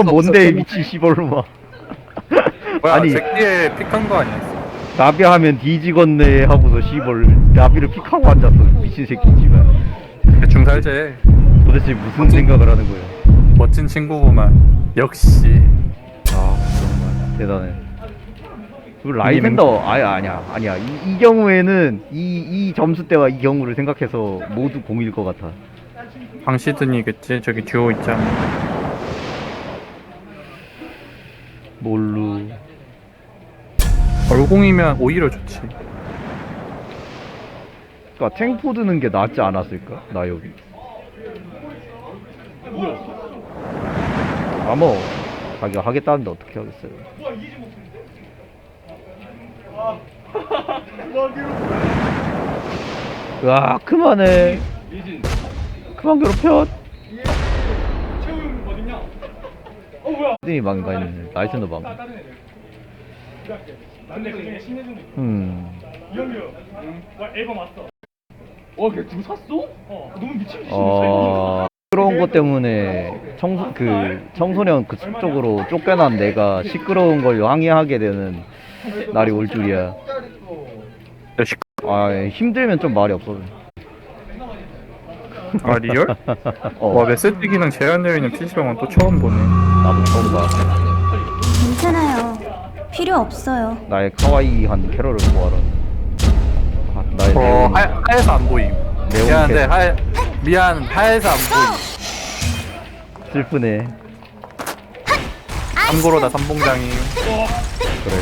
어, 뭔데 미친 시벌로마 뭐야 아니. 잭디에 픽한 거 아니었어? 나비하면 뒤지겠네 하고서 시벌 나비를 픽하고 앉았어 미친 새끼지만 대충 살제. 도대체 무슨 생각을 하는 거야 멋진 친구구만. 역시. 아 정말 대단해. 그 라이센더. 아니 아니야. 아니야. 이, 이 경우에는 이, 이 점수대와 이 경우를 생각해서 모두 공일 것 같아. 방시든이겠지 저기 듀오 있잖아 몰루 얼공이면 오히려 좋지. 그니까 탱포 드는 게 낫지 않았을까? 나 여기. 아뭐 자기가 하겠다는데 어떻게 하겠어요? 으아 그만해. 그만 괴롭혀 이 망가 있는 라이센더 망 음. 앨범 왔어. 와, 걔 지금 샀어? 어, 너무 미친 듯이 어 시끄러운 것 때문에 청소 그 청소년 그 쪽으로 쫓겨난 내가 시끄러운 걸 항의하게 되는 날이 올 줄이야. 아 힘들면 좀 말이 없어. 아 리얼? 어 와 메시지 기능 제한되어 있는 PC방은 또 처음 보네 나도 처음 봐. 괜찮아요. 필요 없어요. 나의 카와이한 캐롤을 모아라. 아, 나의 어 네온 하, 하에서 안 보임 네온 미안한데 캐하 미안 하에서 안 보임 슬프네. 참고로 나 삼봉장이 그래.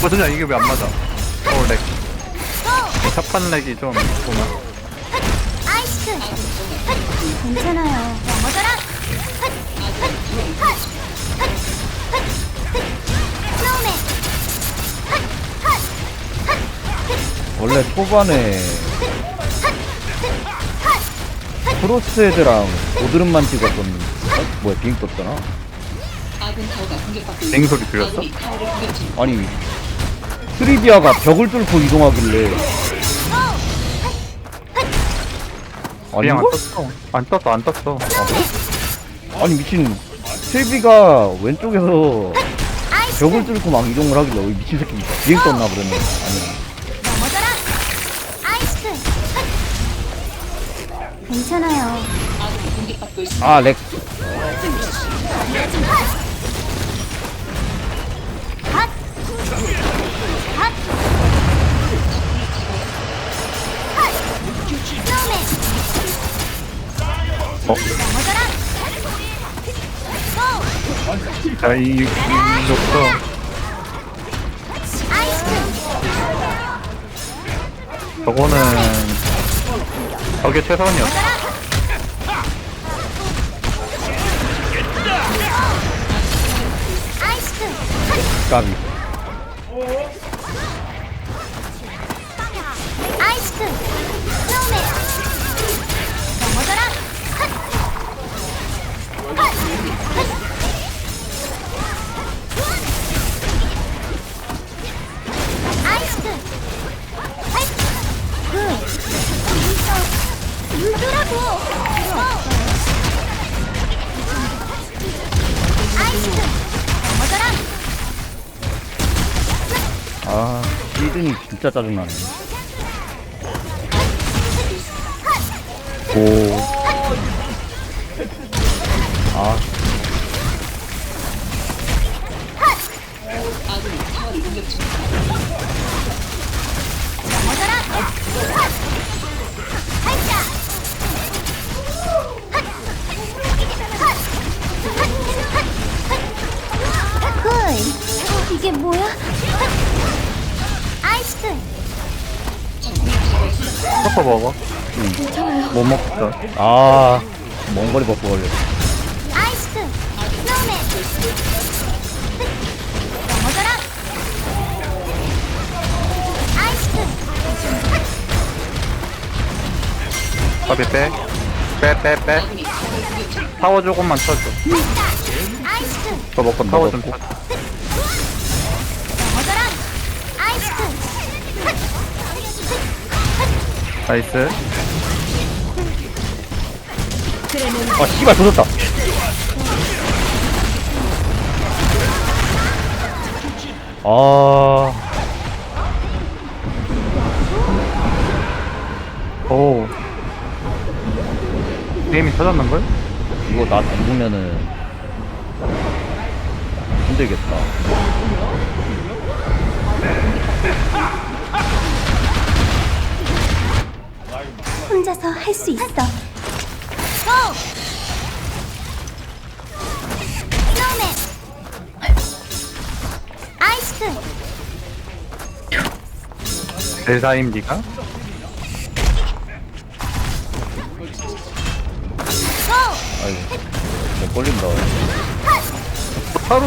뭐 진짜 이게 왜 안 맞아 어렉 첫판 렉이 좀 있구나 아이스. 괜찮아요. 원래 초반에 프로스 애들랑 오드름만 찍었던 어? 뭐야 비행 떴잖아. 땡 소리 들렸어? 아니 트리비아가 벽을 뚫고 이동하길래. 그냥 안 아닌가? 떴어. 안 떴어 안 떴어. 아니 미친. 트리비가 왼쪽에서 벽을 뚫고 막 이동을 하길래 어이 미친 새끼. 비행 떴나 그러네. 아니 괜찮아요. 아렉 자 이 이lok서 저거는 저게 최선이었어. 까비 물더라고. 아이스크. 넘어져라. 아 시드니 진짜 짜증나네 오 섞어 먹어 괜찮아요. 못 먹겠다 아, 먼 거리 버프 걸려. 아이스크. 스노우맨. 넘어져라. 아이스크. 밥이 빼. 빼, 빼, 빼. 타워 조금만 쳐줘. 아이스크. 저 먹고 타워 좀 먹었고. 쳐 나이스. 아 씨발 조졌다 아 오. 게임이 터졌는걸? 이거 나 죽으면은 힘들겠다 혼자서 할 수 있어. 고! 스노우맨! 아이스크! 델사임 니가? 고! 아이고 못 걸린다 하루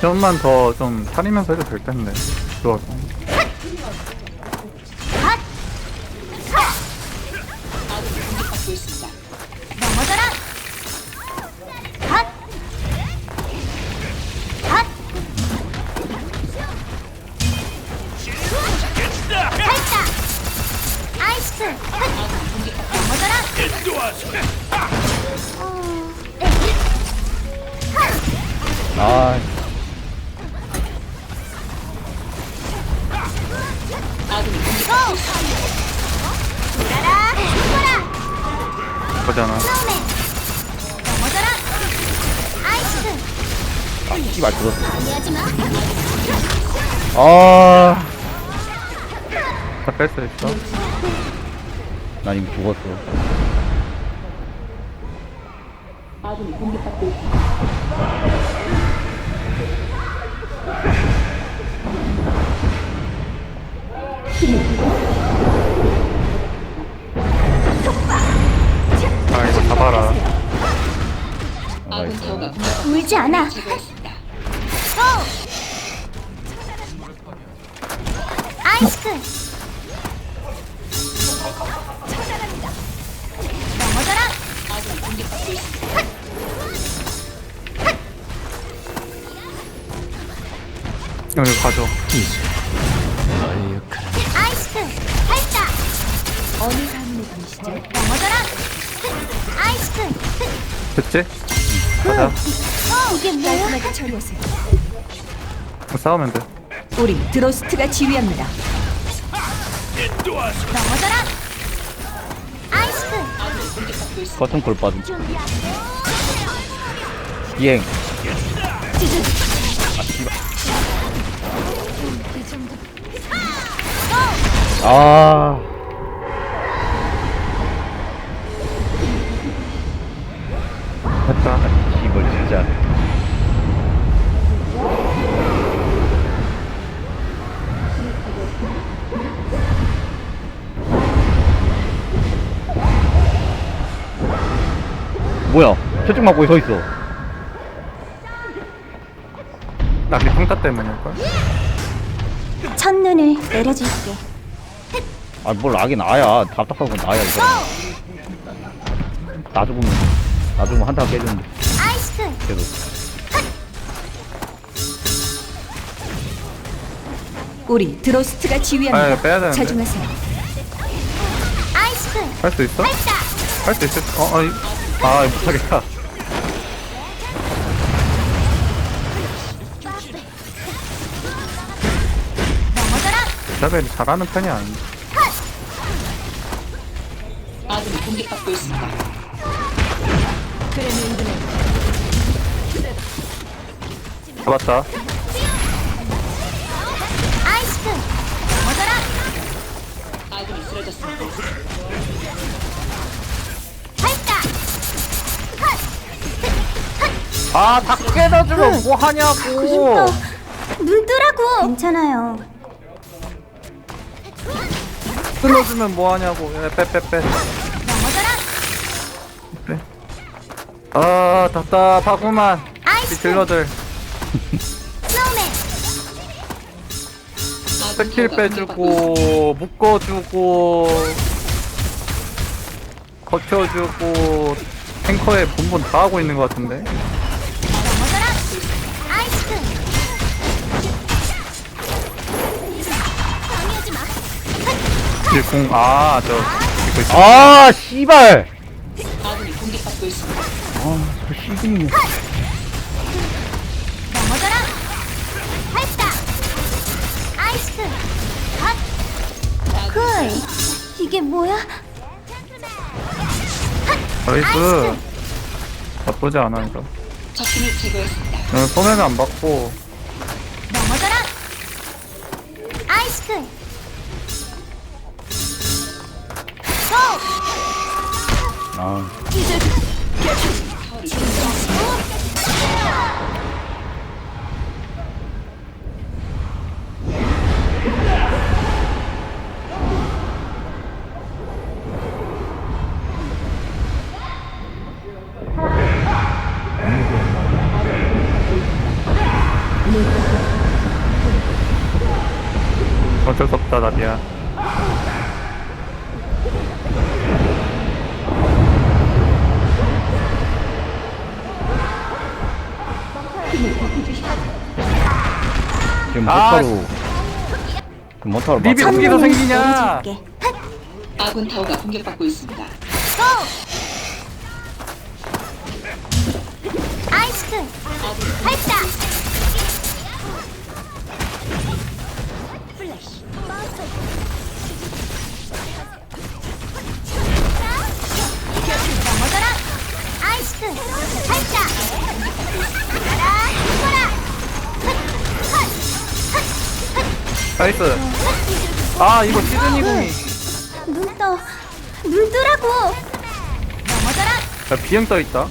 좀만 더 좀 차리면서 해도 될 텐데. 좋았어. 아! 그거잖아. 스노우맨! 넘어져라! 아이스크! 아, 씨발 조졌어 방해하지 마! 아난 다뺄수 있어. 이미 아이고 울지 않아! 고! 아이스크! 넘어져라! 여기 가져. 아이스크! 살짝! 어느 분이시죠? 넘어져라! 아이스크! 됐지? 가자. 고! 이게 뭐야? 처리하세요. 싸우면 돼. 우리 드로스트가 지휘합니다. 넘어져라! 아이스크! 커튼콜 빠진 비행 아 됐다. 이걸 진짜 뭐야 채찍 맞고 서 있어 나이 평타 때문일걸? 첫눈을 내려줄게. 아 뭘 악이 나야 답답한 건 나야 이거 나 죽으면 나 죽으면 한타 깨주는데 아이스크! 그래도 우리 드로스트가 아, 지휘합니다. 이거 빼야 되는데. 자중하세요. 아이스크! 할수 있어? 할 수 있을 어, 어이. 아, 못하겠다. 넘어져라! 자벨이 잘하는 편이 아닌데. 잡았다. 아이스크! 아다 깨져주면 뭐 하냐고 눈 뜨라고! 괜찮아요. 끊어주면 뭐 하냐고. 야, 빼, 빼, 빼. 아 답답하구만. 이 딜러들. 스킬 빼주고 묶어주고 버텨주고 탱커에 본본 다 하고 있는 것 같은데? 공아저아 아, 씨발! 공격받고 있습니다. 아 저 시그니네 넘어져라. 발사. 아이스. 굿. 이게 뭐야? 나이스. 나쁘지 않아 이거. 적군을 제거했습니다. 어, 손해는 안 받고. 넘어져라. 아이스. 고! 아. 이제 어쩔 수 없다 나비야 지금 아, 모타로 지금 모타로 리비 맞고 어떻게 더 생기냐. 아군 타워가 공격받고 있습니다. 고! 아이스 굿 발사 플래시 넘어져라 아이스 굿 발사 나이스 아 이거 시드니 궁이 눈 떠. 눈 뜨라고. 넘어져라. 야, 비행 떠있다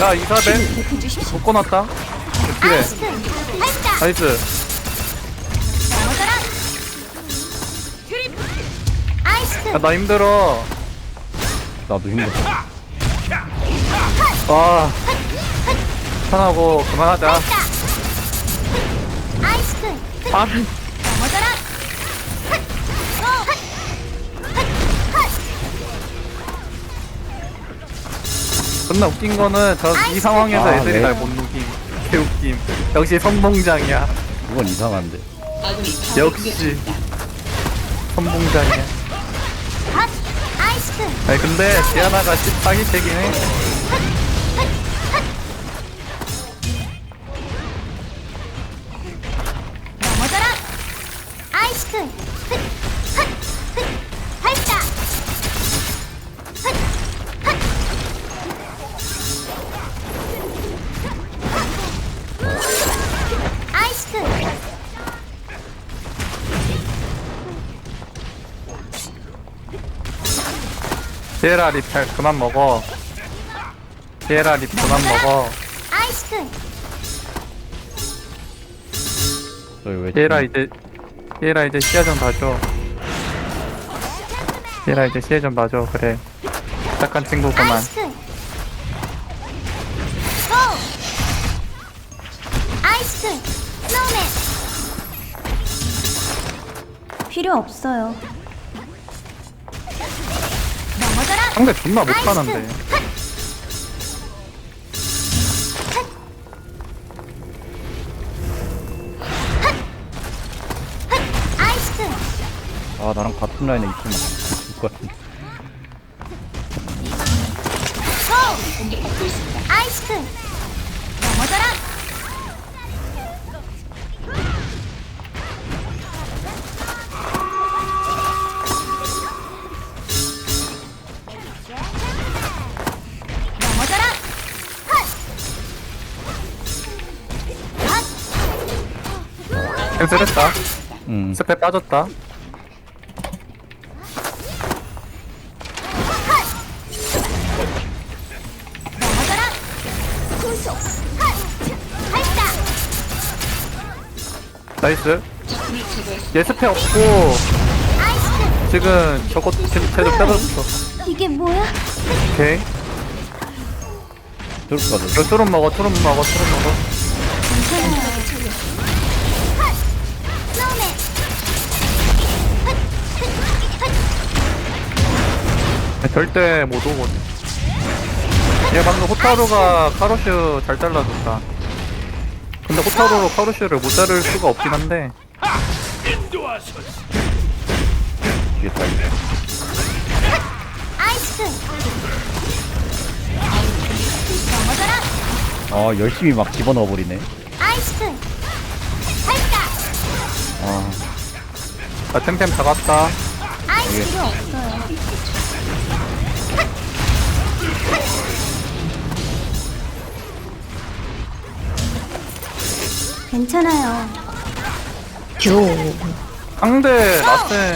야 이사벨 묶어놨다 그래 아이스 굿 발사. 나이스 넘어져라. 아이스 굿야나 힘들어 나도 힘들어 아 편하고 그만하자. 아이스 아 넘어져라. 존나 웃긴 거는 저 이 상황에서 아, 애들이 네. 날 못 녹임 개웃김 역시 선봉장이야 그건 이상한데 역시. 선봉장이야 근데 디아나가 14기째긴 해 디에라 립잘 그만 먹어. 디에라 립 그만 먹어. 아이스 왜 디에라 이제 디에라 이제 시야 좀 봐줘. 디에라 이제 시야 좀 봐줘. 그래. 착한 친구구만. 아이스 고! 아이스 필요 없어요 상대 존나 못하는데. 아 나랑 같은 라인에 있으면 죽을 것 같은데 캔슬했다. 음. 스펙 빠졌다. 나이스. 얘 스펙 없고 지금 쟤도 펴졌어. 굿 이게 뭐야? 오케이. 뚫을 것 같아 투름 먹어 투름 먹어 투름 먹어 절대 못 오거든 얘 방금 호타루가 카로슈 잘 잘라줬다. 근데 호타루로 카로슈를 못 자를 수가 없긴 한데 뒤에 다 있네. 아이스 넘어져라 아 열심히 막 집어넣어 버리네. 아이스 아아 템템 잡았다. 아이스 없어요 괜찮아요 상대 라센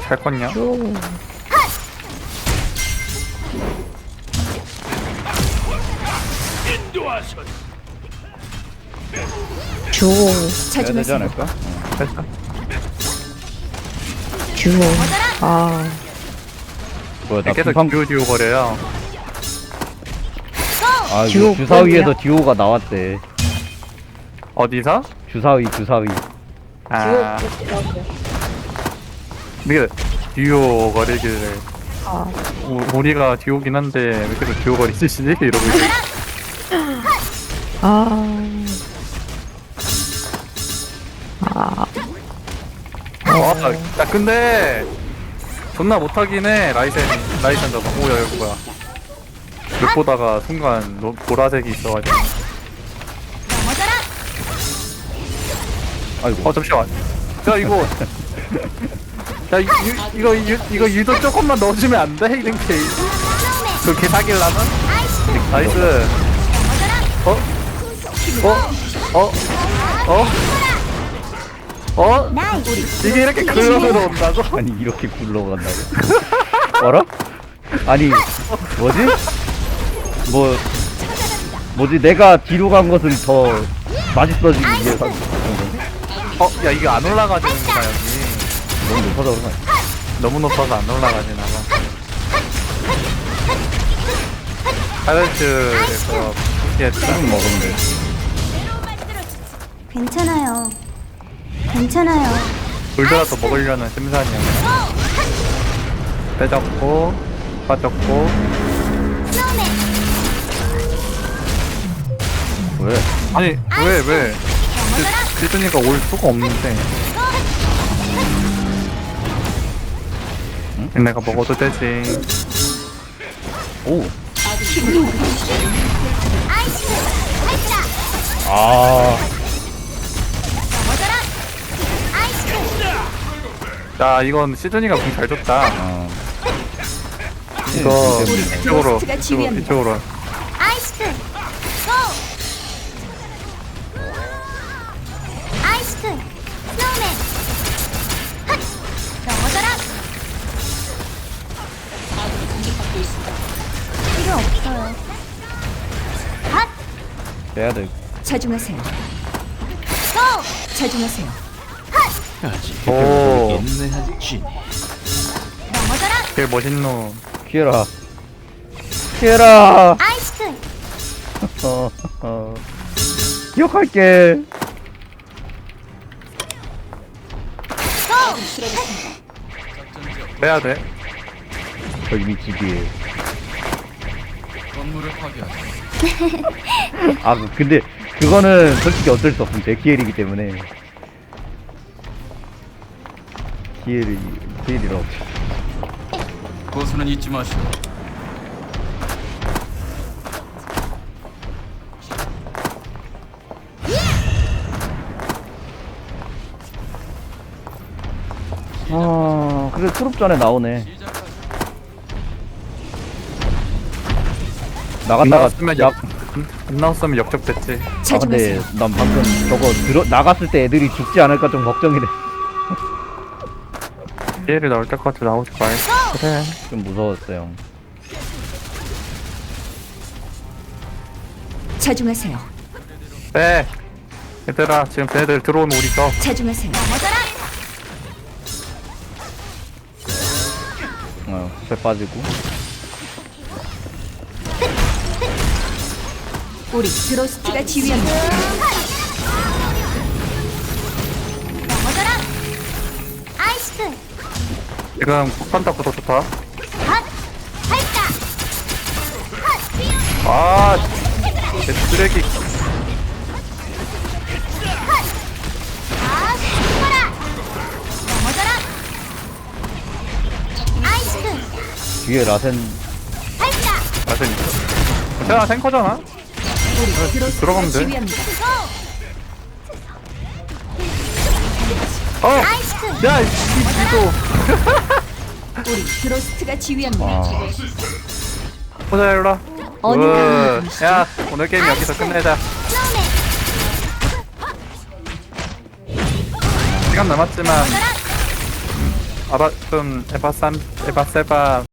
잘 컸냐? 해야 되지 않을까? 됐어. 뭐야 나 계속 비방 듀오 듀오 거려요. 아 듀오 주사 위에서 듀오가 나왔대. 어디서? 주사위 주사위. 아. 이게 듀오 거리길래. 우, 우리가 듀오긴 한데 왜 계속 듀오 거리 쓰시지? 이러고 있어. 아. 아, 야 근데 존나 못하긴 해 라이센 라이센 저거 오야 이거 뭐야 못 보다가 순간 노, 보라색이 있어가지고 아이고. 어 잠시만 야 이거 야 이, 이, 이거 이, 이거 유도 조금만 넣어주면 안 돼? 이런 게 그렇게 사길라면? 아이스 나이스 어? 어? 어? 어? 어? 이게 이렇게 글러으로 온다고? 아니 이렇게 굴러간다고? 뭐라? 아니 뭐지? 뭐 뭐지 내가 뒤로 간 것은 더 맛있어지기 위해서? 어? 야 이게 안 올라가지는구나 여기 너무 높아서 그런 거 아니야? 너무 높아서 안 올라가지나 봐 하이라이트에서 피했다 좀 먹으면 돼. 괜찮아요 괜찮아요 돌더라도 먹으려는 심산이었네 빼졌고 빠졌고 왜? 아니 왜 왜? 시드니가 올 수가 없는데 응? 내가 먹어도 되지 오. 아. 야 이건 시드니가 공잘 줬다 아. 이거 음, 이쪽으로 이쪽으로 이쪽으로 아이스 스노우맨 핫 넘어져라 공격받고 있습니다. 필요 없어요 핫 돼야 돼. 자중하세요. 고! 자중하세요. 오 넘어져라 되게 멋있노 피해라. 피해라. 아이스 어, 어. 기억할게. 빼야 돼. 저 이미 집이에요. 아 그- 근데 그거는 솔직히 어쩔 수 없음. 제 기엘이기 때문에. 기엘이 기엘이라고 고수는 잊지 마시오. 아 그래 트룹 전에 나오네. 안 나갔다가 나왔으면 야, 역, 안 나왔으면 역적됐지. 아 근데 난 방금 저거 들어 나갔을 때 애들이 죽지 않을까 좀 걱정이 피해를 나올 때까지 나오지 말. 그래. 무서웠어요. 자중하세요. 빼 얘들아 지금 쟤네들 들어오면 우리 져 자중하세요. 넘어져 배 빠지고. 우리 드로스트가. 넘어져라! 아이스 지금 폭탄 닦고 더 좋다. 핫 발사 아, 개 쓰레기. 뒤에 라센! 라센 있어. 제가 탱커잖아? 들어가면 돼. 어! 야, 이 지도. 우리 드로스트가 지휘합니다. 아 보자, 일로 와. 어느 굿. 나라의 분이시죠? 야, 오늘 게임 여기서 끝내자. 시간 남았지만, 아바, 좀, 에바 쌈, 에바 세바